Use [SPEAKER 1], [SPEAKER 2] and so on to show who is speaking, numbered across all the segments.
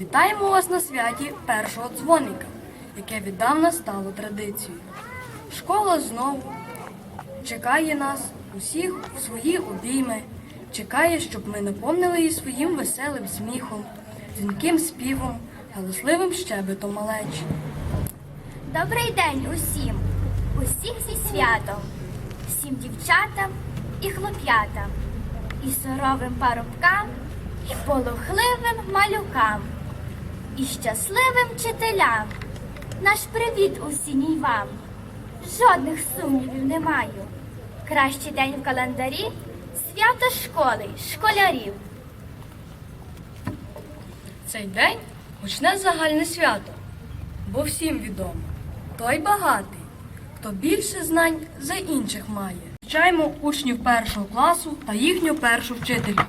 [SPEAKER 1] Вітаємо вас на святі першого дзвоника, яке віддавна стало традицією. Школа знову чекає нас усіх у свої обійми, чекає, щоб ми наповнили її своїм веселим сміхом, дзвінким співом, галасливим щебетом малечі.
[SPEAKER 2] Добрий день усім, усіх зі святом, всім дівчатам і хлоп'ятам, і суровим парубкам, і полохливим малюкам, і щасливим вчителям. Наш привіт усіній вам. Жодних сумнівів не маю. Кращий день в календарі свято школи, школярів.
[SPEAKER 1] Цей день почне загальне свято, бо всім відомо, той багатий, хто більше знань за інших має. Вчаємо учнів першого класу та їхню першу вчительку.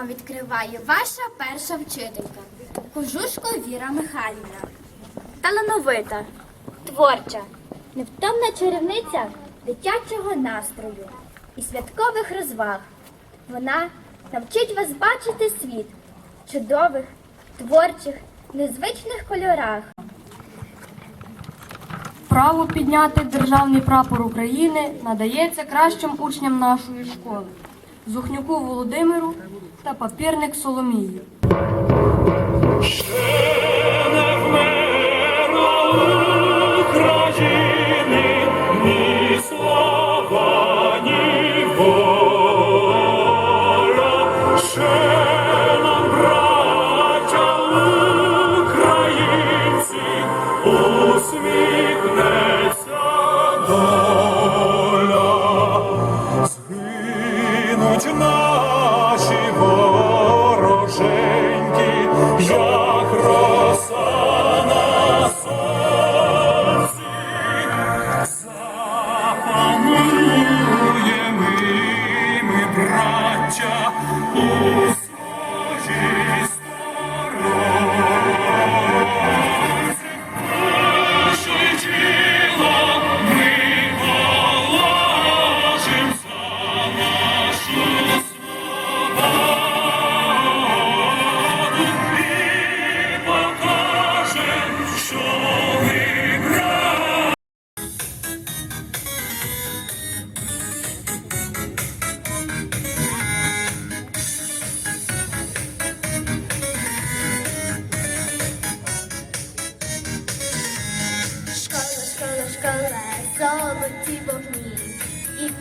[SPEAKER 2] Вам відкриває ваша перша вчителька Кожушко Віра Михайлівна. Талановита, творча, невтомна чарівниця дитячого настрою і святкових розваг. Вона навчить вас бачити світ в чудових, творчих, незвичних кольорах.
[SPEAKER 1] Право підняти державний прапор України надається кращим учням нашої школи Зухнюку Володимиру та папірник Соломії.
[SPEAKER 2] Observe.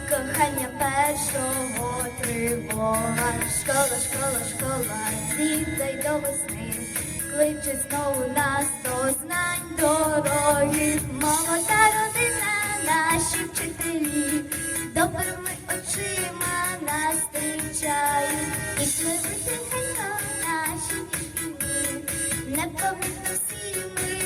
[SPEAKER 2] Кохання першого тривога. Школа, школа, школа, злітай до весни, кличе знову нас до знань дороги. Молода родина, наші вчителі, добрими очима нас зустрічають. І пливи тихенько наші дні, непомітно всі ми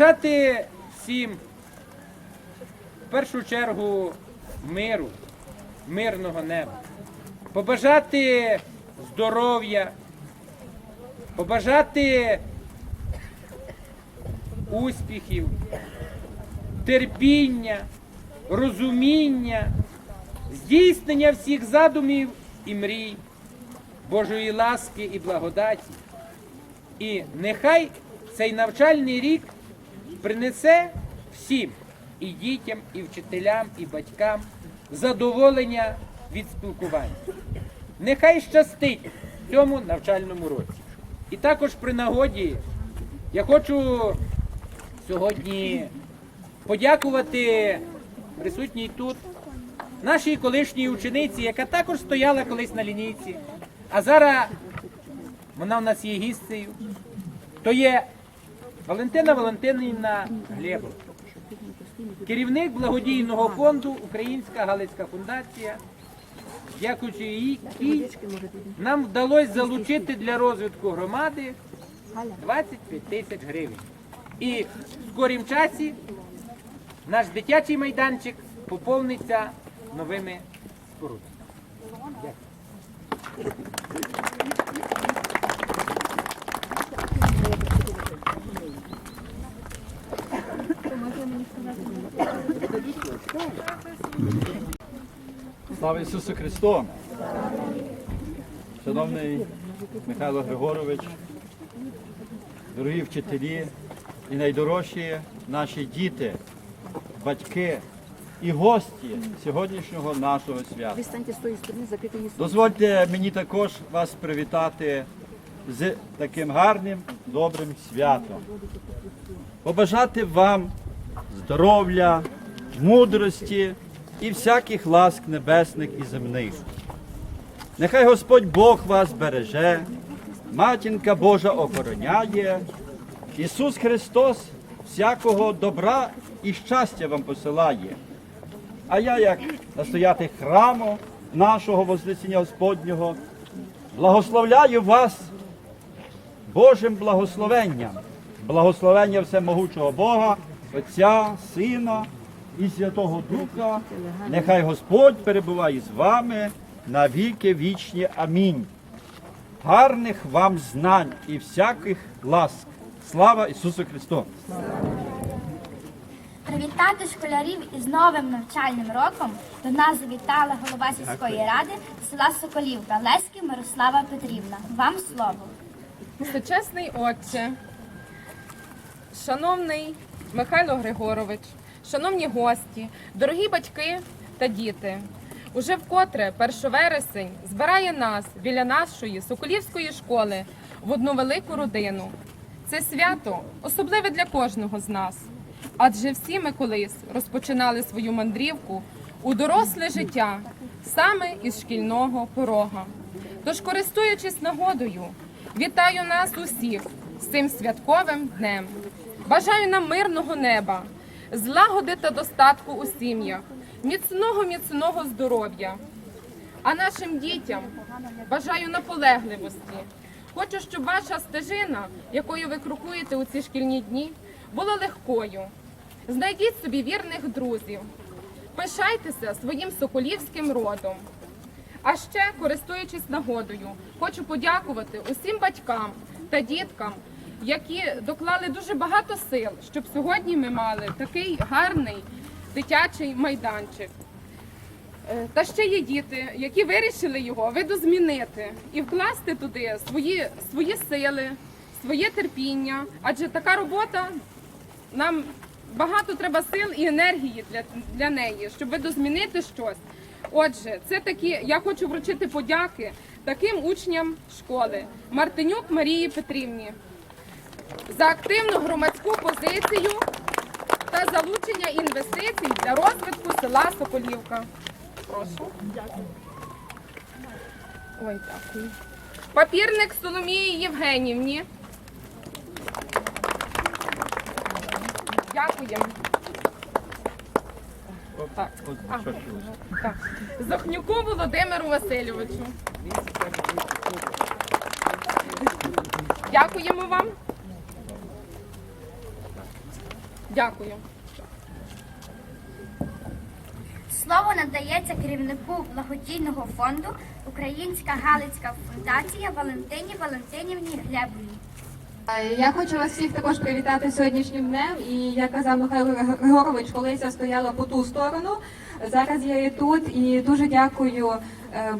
[SPEAKER 3] Побажати всім в першу чергу миру, мирного неба. Побажати здоров'я, побажати успіхів, терпіння, розуміння, здійснення всіх задумів і мрій, Божої ласки і благодаті. І нехай цей навчальний рік принесе всім і дітям, і вчителям, і батькам задоволення від спілкування. Нехай щастить в цьому навчальному році. І також при нагоді я хочу сьогодні подякувати присутній тут нашій колишній учениці, яка також стояла колись на лінійці, а зараз вона в нас є гістею. То є Валентина Валентинівна Глебова, керівник благодійного фонду Українська Галицька фундація. Дякуючи їй, нам вдалося залучити для розвитку громади 25 тисяч гривень. І в скорім часі наш дитячий майданчик поповниться новими спорудами.
[SPEAKER 4] Слава Ісусу Христу! Шановний Михайло Григорович, дорогі вчителі і найдорожчі наші діти, батьки і гості сьогоднішнього нашого свята. Дозвольте мені також вас привітати з таким гарним, добрим святом. Побажати вам здоров'я, мудрості і всяких ласк небесних і земних. Нехай Господь Бог вас береже, матінка Божа охороняє, Ісус Христос всякого добра і щастя вам посилає. А я, як настоятель храму нашого Вознесення Господнього, благословляю вас Божим благословенням, благословення всемогучого Бога, Отця, Сина і Святого Духа. Нехай Господь перебуває з вами на віки вічні. Амінь. Гарних вам знань і всяких ласк. Слава Ісусу Христу!
[SPEAKER 2] Привітати школярів із новим навчальним роком до нас завітала голова сільської ради села Соколівка Леськів Мирослава Петрівна. Вам слово.
[SPEAKER 5] Всечесний отче, шановний Михайло Григорович, шановні гості, дорогі батьки та діти. Уже вкотре 1 вересень збирає нас біля нашої Соколівської школи в одну велику родину. Це свято особливе для кожного з нас. Адже всі ми колись розпочинали свою мандрівку у доросле життя саме із шкільного порога. Тож, користуючись нагодою, вітаю нас усіх з цим святковим днем. Бажаю нам мирного неба, злагоди та достатку у сім'ях, міцного міцного здоров'я. А нашим дітям бажаю наполегливості. Хочу, щоб ваша стежина, якою ви крокуєте у ці шкільні дні, була легкою. Знайдіть собі вірних друзів, пишайтеся своїм соколівським родом. А ще, користуючись нагодою, хочу подякувати усім батькам та діткам, які доклали дуже багато сил, щоб сьогодні ми мали такий гарний дитячий майданчик. Е, Та ще є діти, які вирішили його видозмінити і вкласти туди свої, свої сили, своє терпіння. Адже така робота нам багато треба сил і енергії для, для неї, щоб видозмінити щось. Отже, це такі, я хочу вручити подяки таким учням школи Мартинюк Марії Петрівні за активну громадську позицію та залучення інвестицій для розвитку села Соколівка. Прошу. Ой, дякую. Папірник Соломії Євгенівні. Дякуємо. Так. Так. Захнюку Володимиру Васильовичу. Дякуємо вам. Дякую.
[SPEAKER 2] Слово надається керівнику благодійного фонду Українська Галицька фундація Валентині Валентинівні Глебовій.
[SPEAKER 6] Я хочу вас всіх також привітати сьогоднішнім днем. І як казав Михайло Григорович, колись я стояла по ту сторону. Зараз я і тут. І дуже дякую е,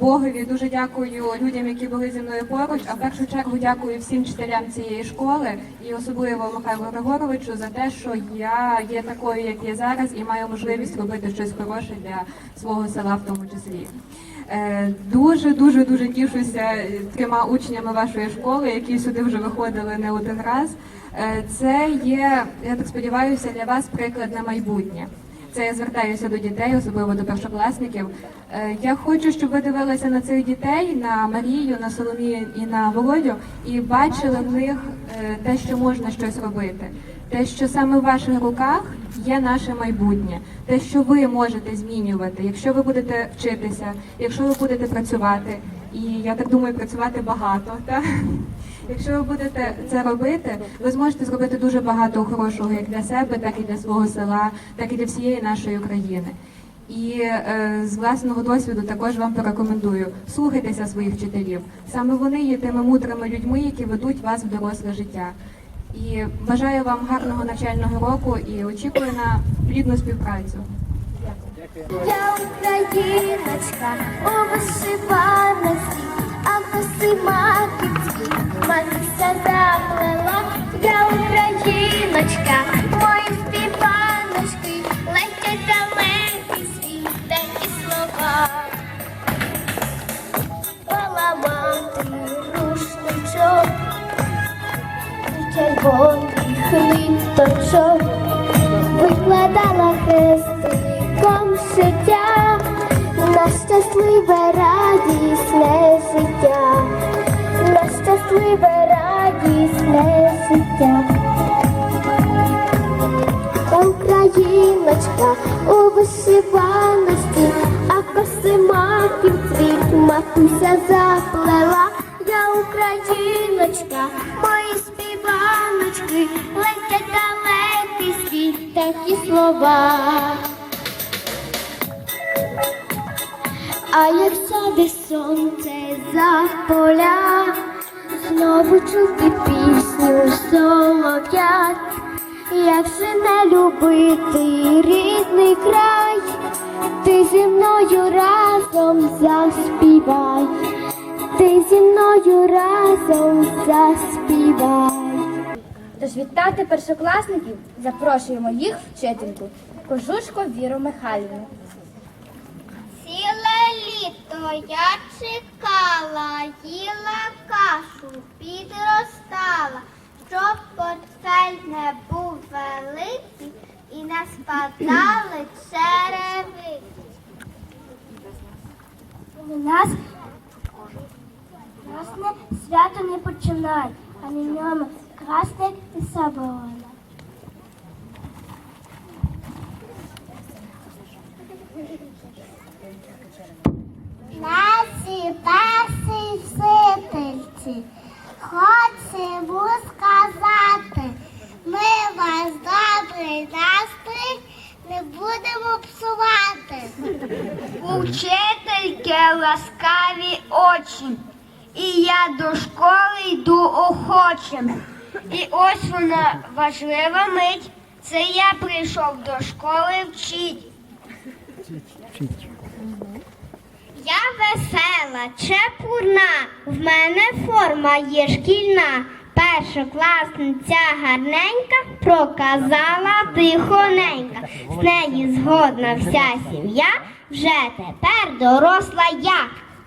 [SPEAKER 6] Богові, дуже дякую людям, які були зі мною поруч. А в першу чергу дякую всім вчителям цієї школи і особливо Михайлу Григоровичу за те, що я є такою, як є зараз, і маю можливість робити щось хороше для свого села, в тому числі. Е, Дуже дуже дуже тішуся е, трьома учнями вашої школи, які сюди вже виходили не один раз. Е, Це є, я так сподіваюся, для вас приклад на майбутнє. Це я звертаюся до дітей, особливо до першокласників. Е, Я хочу, щоб ви дивилися на цих дітей, на Марію, на Соломію і на Володю, і бачили в них е, те, що можна щось робити. Те, що саме в ваших руках є наше майбутнє, те, що ви можете змінювати, якщо ви будете вчитися, якщо ви будете працювати, і я так думаю, працювати багато. Так? Якщо ви будете це робити, ви зможете зробити дуже багато хорошого як для себе, так і для свого села, так і для всієї нашої України. І е, з власного досвіду також вам порекомендую слухайтеся своїх вчителів. Саме вони є тими мудрими людьми, які ведуть вас в доросле життя. І бажаю вам гарного навчального року і очікую на плідну співпрацю.
[SPEAKER 2] Я україночка у вишиваності, а коси матуся заплела. Я україночка, мої співаночки, летять далекі світ, такі слова. Поламати рушничок, червоний хліб викладала хрестиком життя, на щасливе радісне життя, щасливе радісне життя. Україночка у вишиваності, а коси маків цвіт матуся заплела. Я україночка, мої співаночки, летять далекий світ, такі слова. А як сяде сонце за поля, знову чути пісню солов'ят. Як же не любити рідний край, ти зі мною разом заспівай, ти зі мною разом заспівай. Тож вітати першокласників запрошуємо їх вчительку Кожушко Віру Михайлівну.
[SPEAKER 7] Ціле літо я чекала, їла кашу, підростала, щоб портфель не був великий і не спадали черевики.
[SPEAKER 2] У нас красне свято не починай, а на ньому красне і соборне.
[SPEAKER 7] Наші вчительці, хочемо сказати, ми ваш добрий настрій не будемо псувати.
[SPEAKER 1] У вчительки ласкаві очі, і я до школи йду охочим. І ось вона важлива мить. Це я прийшов до школи вчить.
[SPEAKER 7] Я весела, чепурна, в мене форма є шкільна. Першокласниця гарненька проказала тихоненька. З неї згодна вся сім'я, вже тепер доросла я.